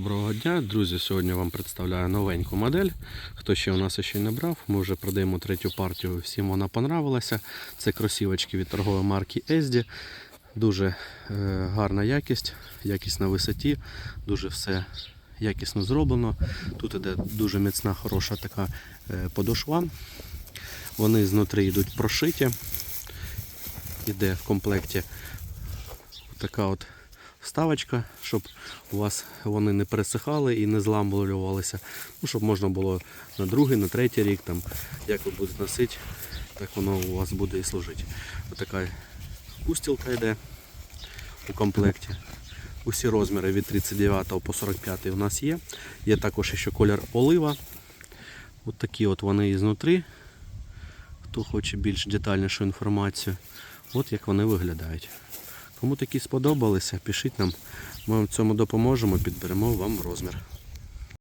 Доброго дня, друзі. Сьогодні вам представляю новеньку модель. Хто ще у нас ще не брав, ми вже продаємо третю партію. Всім вона понравилася. Це кросівочки від торгової марки Esdi. Дуже е, гарна якість, якість на висоті, дуже все якісно зроблено. Тут іде дуже міцна, хороша така е, подошва. Вони знутрі йдуть прошиті. Іде в комплекті така от вставочка, щоб у вас вони не пересихали і не зламувалися. Ну, щоб можна було на другий, на третій рік, там, як ви будете носити, так воно у вас буде і служити. Ось така устілка йде у комплекті. Усі розміри від 39 по 45 у нас є. Є також ще колір олива. Ось такі от вони ізнутрі. Хто хоче більш детальнішу інформацію. От як вони виглядають. Кому такі сподобалися, пишіть нам. Ми вам в цьому допоможемо, підберемо вам розмір.